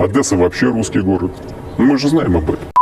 Одесса вообще русский город. Ну, Мы же знаем об этом.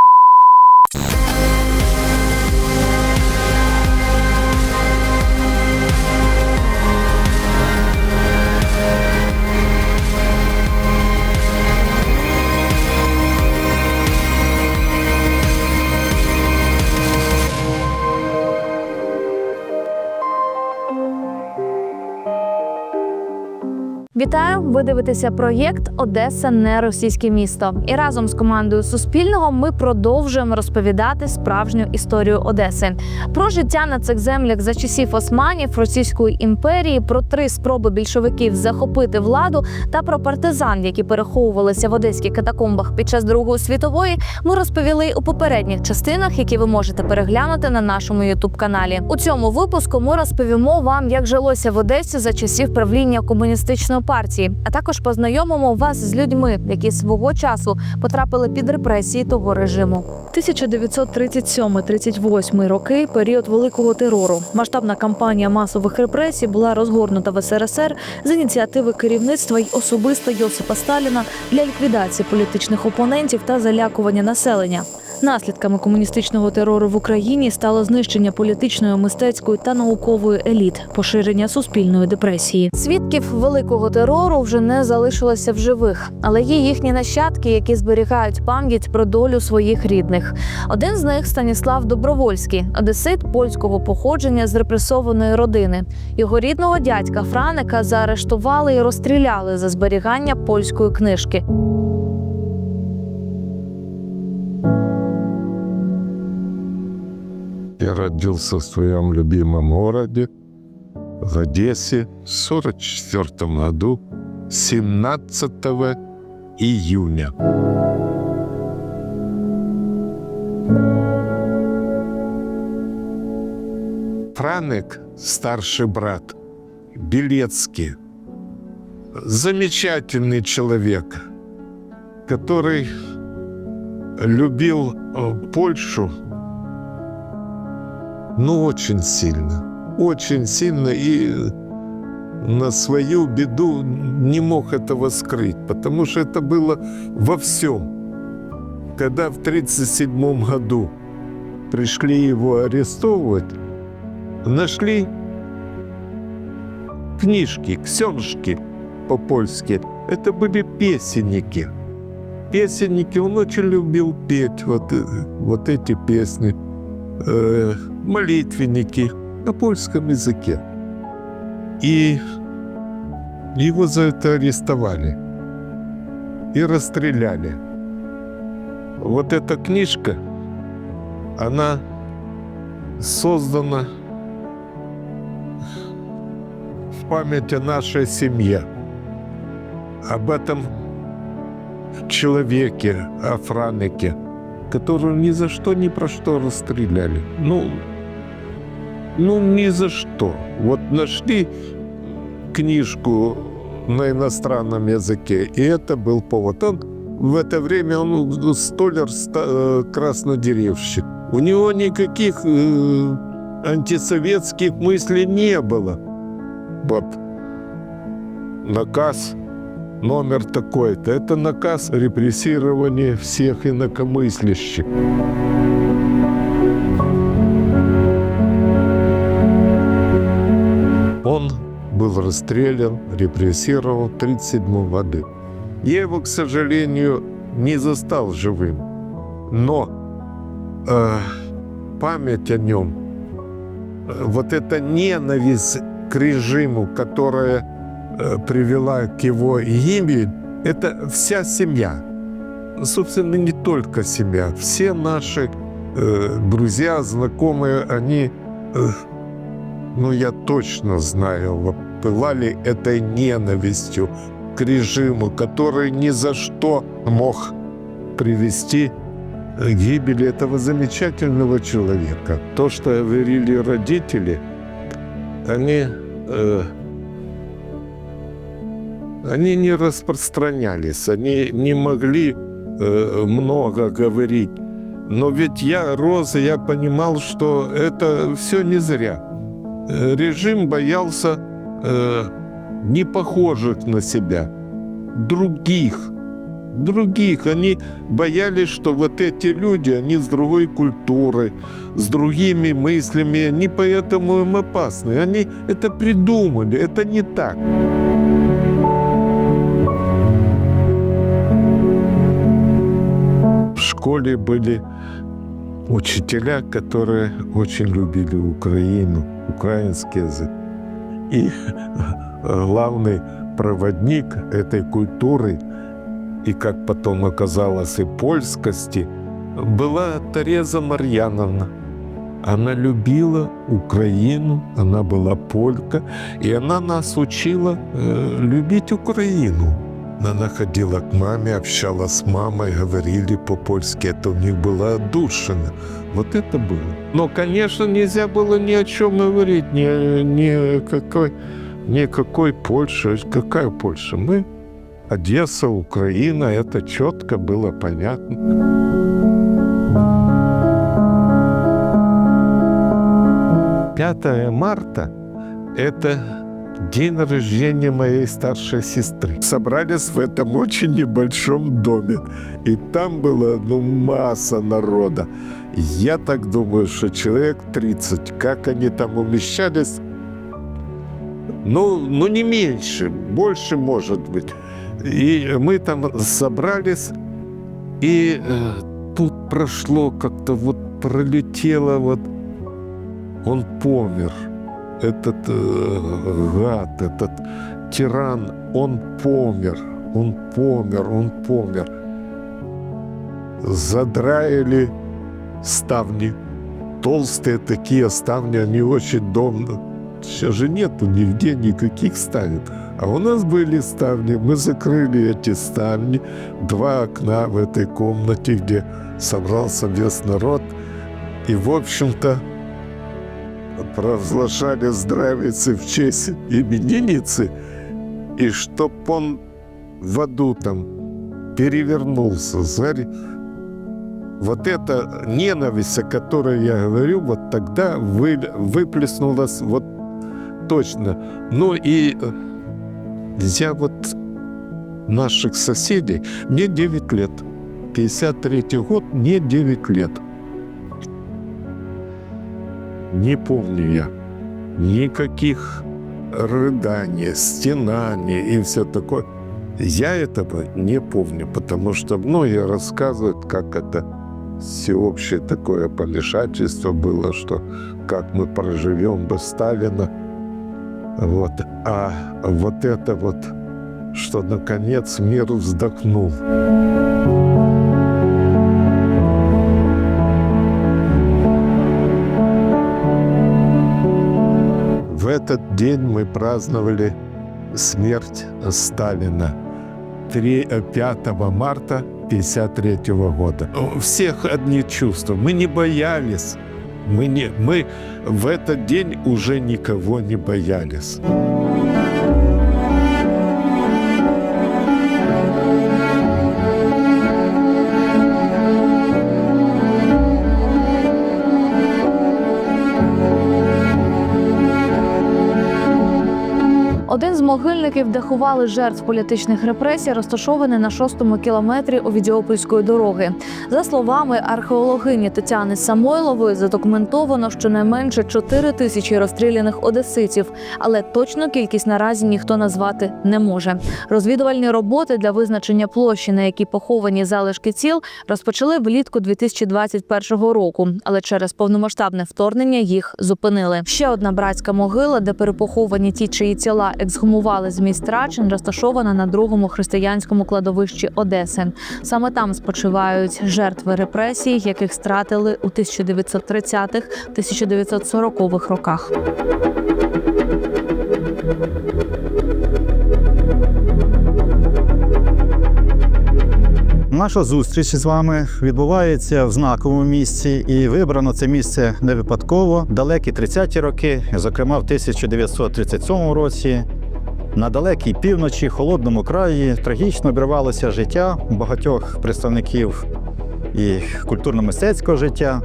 Вітаю! Ви дивитеся проєкт Одеса не російське місто. І разом з командою Суспільного ми продовжуємо розповідати справжню історію Одеси про життя на цих землях за часів Османів, Російської імперії, про три спроби більшовиків захопити владу та про партизан, які переховувалися в одеських катакомбах під час Другої світової. Ми розповіли у попередніх частинах, які ви можете переглянути на нашому ютуб каналі. У цьому випуску ми розповімо вам, як жилося в Одесі за часів правління комуністичної партії, а також познайомимо вас з людьми, які свого часу потрапили під репресії того режиму. 1937-38 роки період великого терору. Масштабна кампанія масових репресій була розгорнута в СРСР з ініціативи керівництва й особисто Йосипа Сталіна для ліквідації політичних опонентів та залякування населення. Наслідками комуністичного терору в Україні стало знищення політичної, мистецької та наукової еліт, поширення суспільної депресії. Свідків великого терору вже не залишилося в живих, але є їхні нащадки, які зберігають пам'ять про долю своїх рідних. Один з них Станіслав Добровольський, одесит польського походження з репресованої родини. Його рідного дядька Франика заарештували і розстріляли за зберігання польської книжки. Я родился в своем любимом городе, в Одессе, в 1944 году, 17 июня. Франек, старший брат, Белецкий, замечательный человек, который любил э, Польшу, ну, очень сильно. Очень сильно и на свою беду не мог этого скрыть, потому что это было во всем. Когда в 1937 году пришли его арестовывать, нашли книжки, ксеншки по-польски. Это были песенники. Песенники, он очень любил петь вот, э, вот эти песни э, молитвенники на польском языке. И его за это арестовали и расстреляли. Вот эта книжка, она создана в память о нашей семье, об этом человеке, о Франике – которую ни за что, ни про что расстреляли. Ну, ну ни за что. Вот нашли книжку на иностранном языке, и это был повод. Он в это время он столяр, ста- э, краснодеревщик. У него никаких э, антисоветских мыслей не было. Вот наказ номер такой-то. Это наказ о репрессировании всех инакомыслящих. Был расстрелян, репрессирован в 1937 году. Я его, к сожалению, не застал живым. Но э, память о нем, э, вот эта ненависть к режиму, которая э, привела к его гибели, это вся семья. Собственно, не только семья. Все наши э, друзья, знакомые, они, э, ну, я точно знаю, вот, пылали этой ненавистью к режиму, который ни за что мог привести к гибели этого замечательного человека. То, что говорили родители, они э, они не распространялись, они не могли э, много говорить. Но ведь я рос, и я понимал, что это все не зря. Режим боялся э, не похожих на себя, других, других. Они боялись, что вот эти люди, они с другой культурой, с другими мыслями, они поэтому им опасны. Они это придумали, это не так. В школе были учителя, которые очень любили Украину, украинский язык. И главный проводник этой культуры и, как потом оказалось, и польскости, была Тереза Марьяновна. Она любила Украину, она была полька, и она нас учила э, любить Украину. Она ходила к маме, общалась с мамой, говорили по-польски, это у них было отдушина. Вот это было. Но, конечно, нельзя было ни о чем говорить, ни, ни какой, никакой Польши. Какая Польша? Мы Одесса, Украина, это четко было понятно. 5 марта – это день рождения моей старшей сестры. Собрались в этом очень небольшом доме, и там была ну, масса народа. Я так думаю, что человек 30. Как они там умещались? Ну, ну не меньше, больше может быть. И мы там собрались, и э, тут прошло как-то вот пролетело вот он помер. Этот э, гад, этот тиран, он помер, он помер, он помер. Задраили ставни. Толстые такие ставни, они очень давно. Сейчас же нету нигде никаких ставен. А у нас были ставни. Мы закрыли эти ставни. Два окна в этой комнате, где собрался весь народ. И, в общем-то, провозглашали здравицы в честь именинницы, и чтоб он в аду там перевернулся. Знаете, вот эта ненависть, о которой я говорю, вот тогда вы, выплеснулась вот точно. Ну и э, я вот наших соседей, мне 9 лет, 53 год, мне 9 лет – не помню я никаких рыданий, стенаний и все такое. Я этого не помню, потому что многие рассказывают, как это всеобщее такое помешательство было, что как мы проживем без Сталина. Вот. А вот это вот, что наконец мир вздохнул. Этот день мы праздновали смерть Сталина 3, 5 марта 1953 года. У всех одни чувства. Мы не боялись. Мы, не, мы в этот день уже никого не боялись. Де ховали жертв політичних репресій, розташований на шостому кілометрі Овідіопольської дороги. За словами археологині Тетяни Самойлової, задокументовано щонайменше 4 тисячі розстріляних одеситів, але точну кількість наразі ніхто назвати не може. Розвідувальні роботи для визначення площі, на якій поховані залишки тіл, розпочали влітку 2021 року, але через повномасштабне вторгнення їх зупинили. Ще одна братська могила, де перепоховані ті, чиї тіла ексгумували з місць рачин, розташована на другому християнському кладовищі Одеси. Саме там спочивають жертви репресій, яких стратили у 1930-1940-х роках. Наша зустріч з вами відбувається в знаковому місці, і вибрано це місце не випадково. Далекі 30-ті роки, зокрема в 1937 році, на далекій півночі, холодному краї, трагічно обірвалося життя багатьох представників і культурно-мистецького життя,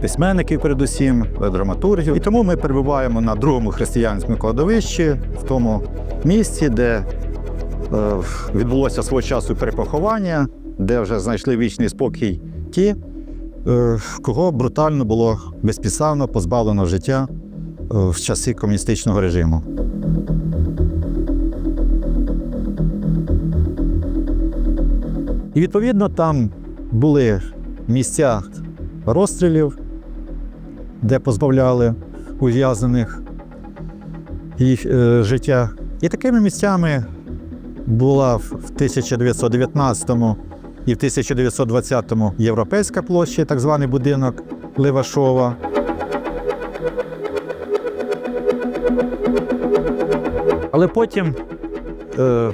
письменників, передусім, драматургів. І тому ми перебуваємо на другому християнському кладовищі, в тому місці, де е, відбулося свого часу перепоховання, де вже знайшли вічний спокій ті, е, кого брутально було безпідставно позбавлено життя е, в часи комуністичного режиму. І відповідно там були місця розстрілів, де позбавляли ув'язнених їх е, життя. І такими місцями була в 1919 і в 1920 Європейська площа, так званий будинок Левашова. Але потім е,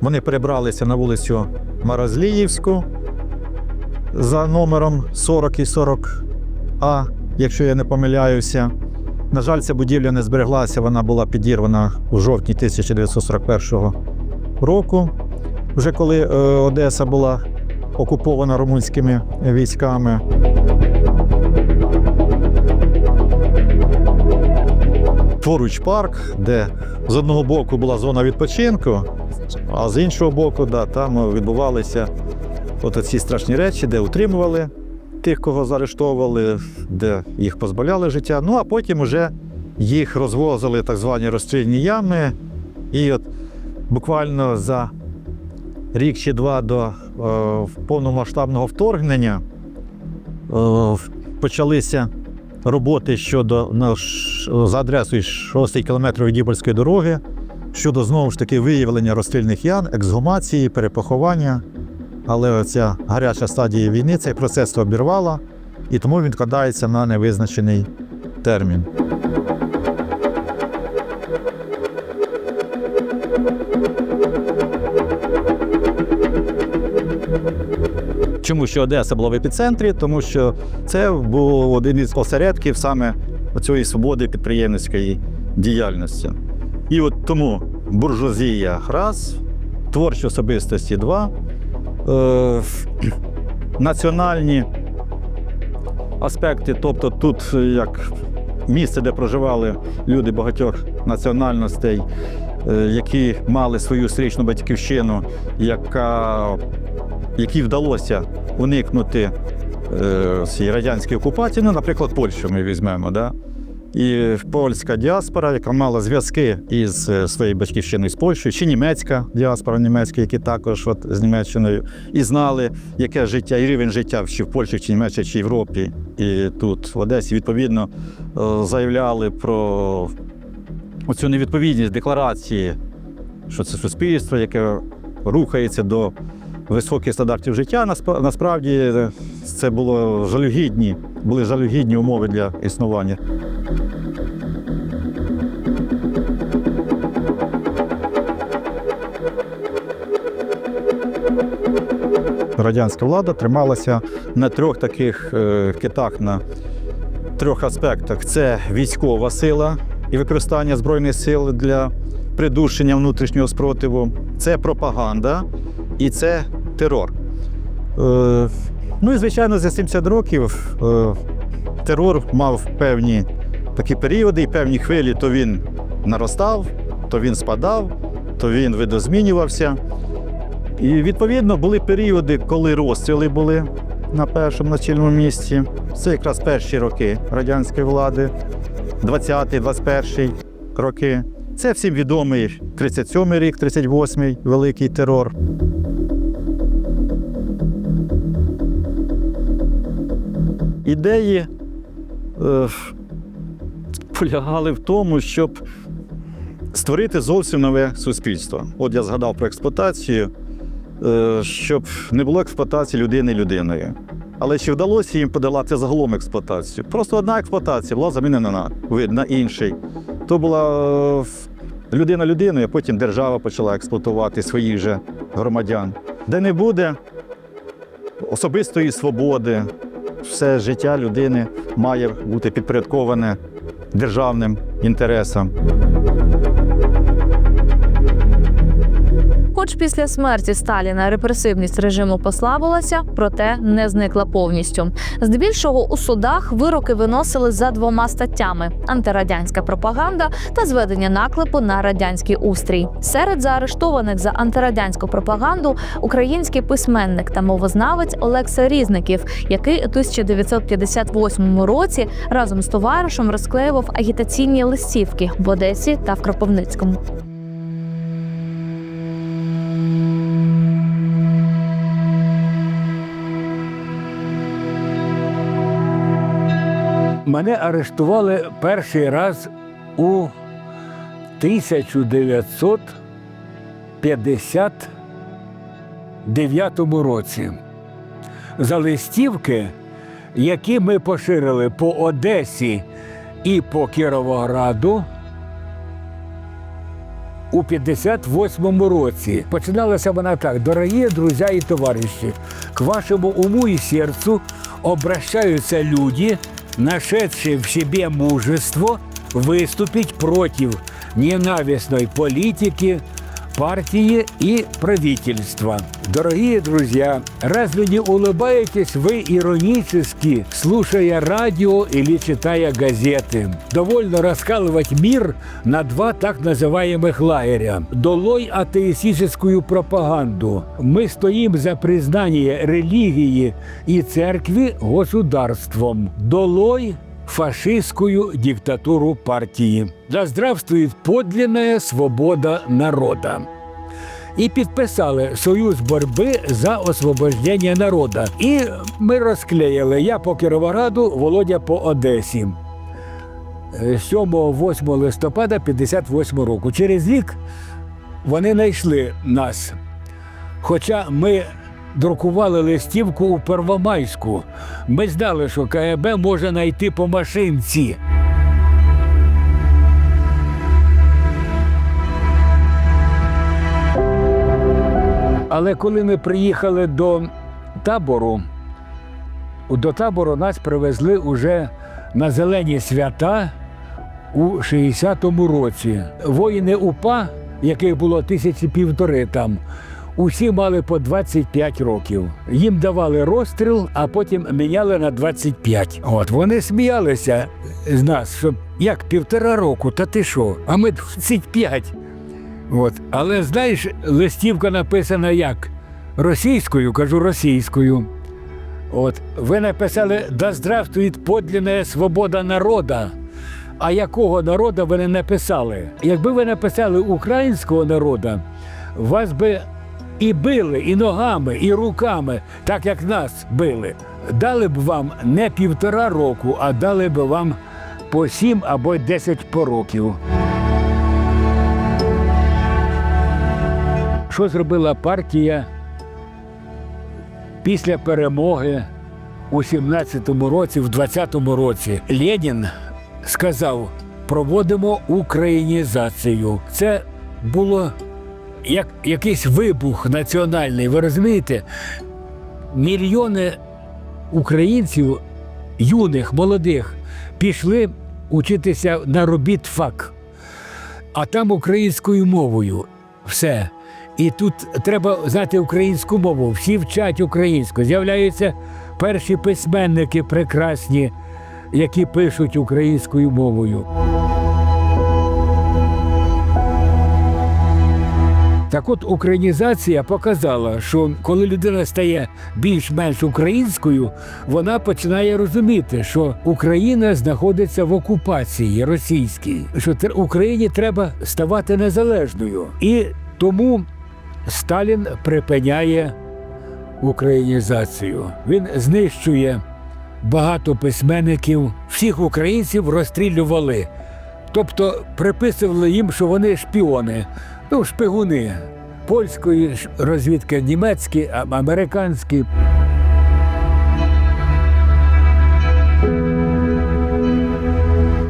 вони перебралися на вулицю Марозліївську за номером 40 і 40А, якщо я не помиляюся. На жаль, ця будівля не збереглася, вона була підірвана у жовтні 1941 року, вже коли е, Одеса була окупована румунськими військами. Поруч парк, де з одного боку була зона відпочинку, а з іншого боку, да, там відбувалися от ці страшні речі, де утримували тих, кого заарештовували, де їх позбавляли життя. Ну а потім вже їх розвозили так звані розстрільні ями. І от буквально за рік чи два до е, повномасштабного вторгнення е, почалися роботи щодо за адресою 6 кілометрів Дібольської дороги щодо знову ж таки виявлення розстрільних ян, ексгумації, перепоховання. Але оця гаряча стадія війни цей процес обірвала, і тому він кладається на невизначений термін. Чому що Одеса була в епіцентрі? Тому що це був один із осередків саме цієї свободи підприємницької діяльності. І от тому буржуазія раз, творчі особистості два, е, національні аспекти, тобто тут як місце, де проживали люди багатьох національностей, е, які мали свою стрічну батьківщину, яка, якій вдалося уникнути е, радянської окупації, ну, наприклад, Польщу ми візьмемо. Да? І польська діаспора, яка мала зв'язки із е, своєю батьківщиною з Польщею, чи німецька діаспора німецька, які також от, з Німеччиною, і знали, яке життя і рівень життя чи в Польщі, чи Німеччині, чи Європі, і тут, в Одесі, відповідно, е, заявляли про цю невідповідність декларації, що це суспільство, яке рухається до високих стандартів життя. Насп- Насправді е, це було жалюгідні, були жалюгідні умови для існування. Радянська влада трималася на трьох таких е, китах, на трьох аспектах: це військова сила і використання збройних сил для придушення внутрішнього спротиву, це пропаганда і це терор. Е, ну і звичайно, за 70 років е, терор мав певні такі періоди і певні хвилі, то він наростав, то він спадав, то він видозмінювався. І відповідно були періоди, коли розстріли були на першому начальному місці. Це якраз перші роки радянської влади, 20-й, 21-й роки. Це всім відомий 37-й рік, 38-й великий терор. Ідеї е, полягали в тому, щоб створити зовсім нове суспільство. От я згадав про експлуатацію, е, щоб не було експлуатації людини людиною. Але чи вдалося їм подолати загалом експлуатацію? Просто одна експлуатація була замінена на на інший. То була е, людина людиною, а потім держава почала експлуатувати своїх же громадян. Де не буде особистої свободи, все життя людини має бути підпорядковане державним інтересам. Хоч після смерті Сталіна репресивність режиму послабилася, проте не зникла повністю. Здебільшого у судах вироки виносили за двома статтями: антирадянська пропаганда та зведення наклепу на радянський устрій. Серед заарештованих за антирадянську пропаганду український письменник та мовознавець Олекса Різників, який у 1958 році разом з товаришем розклеював агітаційні листівки в Одесі та в Кропивницькому. Мене арештували перший раз у 1959 році. За листівки, які ми поширили по Одесі і по Кіровограду у 58 році. Починалася вона так: дорогі друзі і товариші, к вашему уму и сердцу обращаются люди, нашедшие в себе мужество выступить против ненавистной политики, партии и правительства. Дорогие друзья, разве не улыбаетесь вы иронически, слушая радио или читая газеты? Довольно раскалывать мир на два так называемых лагеря. Долой атеистическую пропаганду. Мы стоим за признание религии и церкви государством. Долой фашистскую диктатуру партии. Да здравствует подлинная свобода народа. І підписали Союз боротьби за освобождення народу. І ми розклеїли я по Кіровограду, Володя по Одесі. 7-8 листопада 58 року. Через рік вони знайшли нас. Хоча ми друкували листівку у Первомайську. Ми знали, що КГБ може знайти по машинці. Але коли ми приїхали до табору, до табору нас привезли уже на зелені свята у 60-му році. Воїни УПА, яких було тисячі півтори там, усі мали по 25 років. Їм давали розстріл, а потім міняли на 25. От вони сміялися з нас, що як півтора року, та ти що? А ми 25. От. Але знаєш, листівка написана як? Російською, кажу російською. От. Ви написали «Да здравствует подлинная свобода народа. А якого народу ви не написали? Якби ви написали українського народу, вас би і били, і ногами, і руками, так як нас били. Дали б вам не півтора року, а дали б вам по сім або десять по років. Що зробила партія після перемоги у 17-му році, в 20-му році? Ленін сказав: проводимо українізацію. Це було як якийсь вибух національний. Ви розумієте? Мільйони українців, юних, молодих, пішли учитися на робітфак, а там українською мовою. Все. І тут треба знати українську мову. Всі вчать українську. З'являються перші письменники прекрасні, які пишуть українською мовою. Так от українізація показала, що коли людина стає більш-менш українською, вона починає розуміти, що Україна знаходиться в окупації російській, що Україні треба ставати незалежною. І тому Сталін припиняє українізацію. Він знищує багато письменників, всіх українців розстрілювали. Тобто приписували їм, що вони шпіони, ну, шпигуни польської розвідки, німецькі, американські.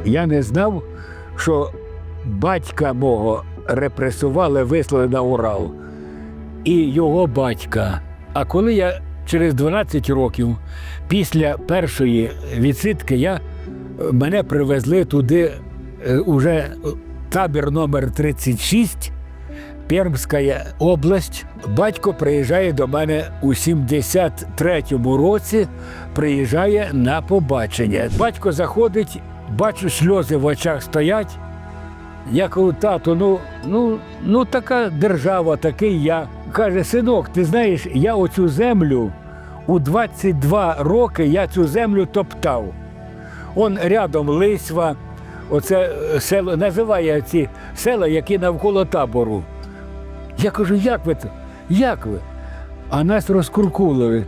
Я не знав, що батька мого репресували, вислали на Урал, і його батька. А коли я через 12 років після першої відсидки я, мене привезли туди е, уже табір номер 36, Пермська область. Батько приїжджає до мене у 73-му році, приїжджає на побачення. Батько заходить, бачу, сльози в очах стоять. Я кажу, тато, ну, ну, ну така держава, такий я. Каже, синок, ти знаєш, я оцю землю у 22 роки я цю землю топтав. Он рядом Лисва, оце село називає ці села, які навколо табору. Я кажу, як ви це? Як ви? А нас розкуркулили.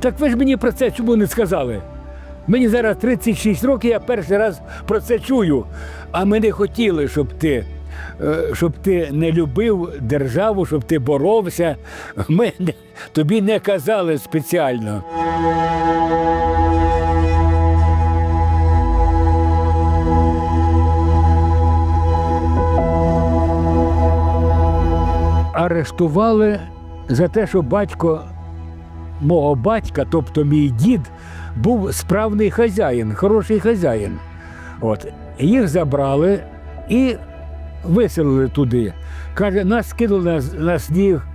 Так ви ж мені про це чому не сказали? Мені зараз 36 років, я перший раз про це чую. А ми не хотіли, щоб ти, е, щоб ти не любив державу, щоб ти боровся. Ми не, тобі не казали спеціально. Арештували за те, що батько мого батька, тобто мій дід, був справний хазяїн, хороший хазяїн. От. Їх забрали і виселили туди. Каже, нас скинули на, на сніг.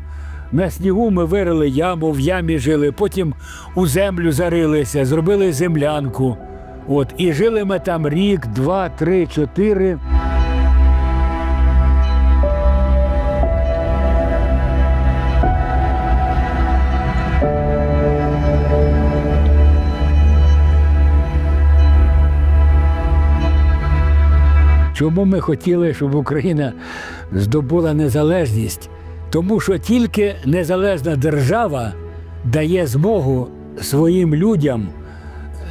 На снігу ми вирили яму, в ямі жили, потім у землю зарилися, зробили землянку. От, і жили ми там рік, два, три, чотири. Чому ми хотіли, щоб Україна здобула незалежність? Тому що тільки незалежна держава дає змогу своїм людям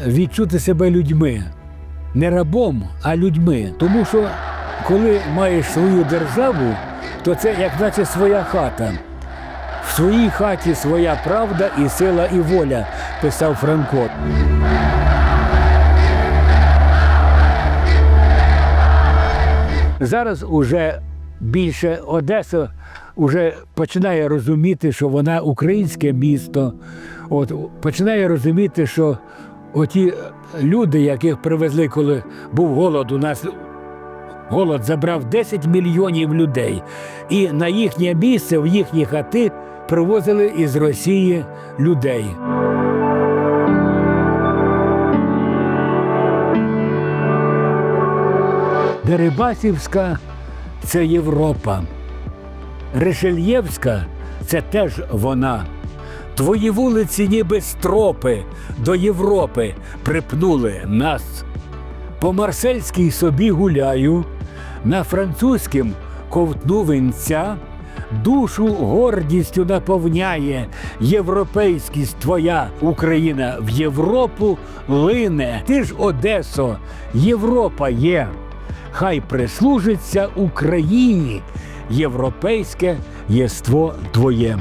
відчути себе людьми. Не рабом, а людьми. Тому що коли маєш свою державу, то це як наче своя хата. В своїй хаті своя правда і сила, і воля, писав Франко. Зараз уже більше Одеса вже починає розуміти, що вона українське місто. От, починає розуміти, що оті люди, яких привезли, коли був голод, у нас голод забрав 10 мільйонів людей. І на їхнє місце, в їхні хати привозили із Росії людей. Дерибасівська це Європа. Решельєвська це теж вона. Твої вулиці, ніби стропи до Європи припнули нас. По марсельській собі гуляю, на французькім ковтну винця, душу гордістю наповняє європейськість твоя Україна в Європу лине. Ти ж Одесо, Європа є. Хай прислужиться Україні європейське єство твоє.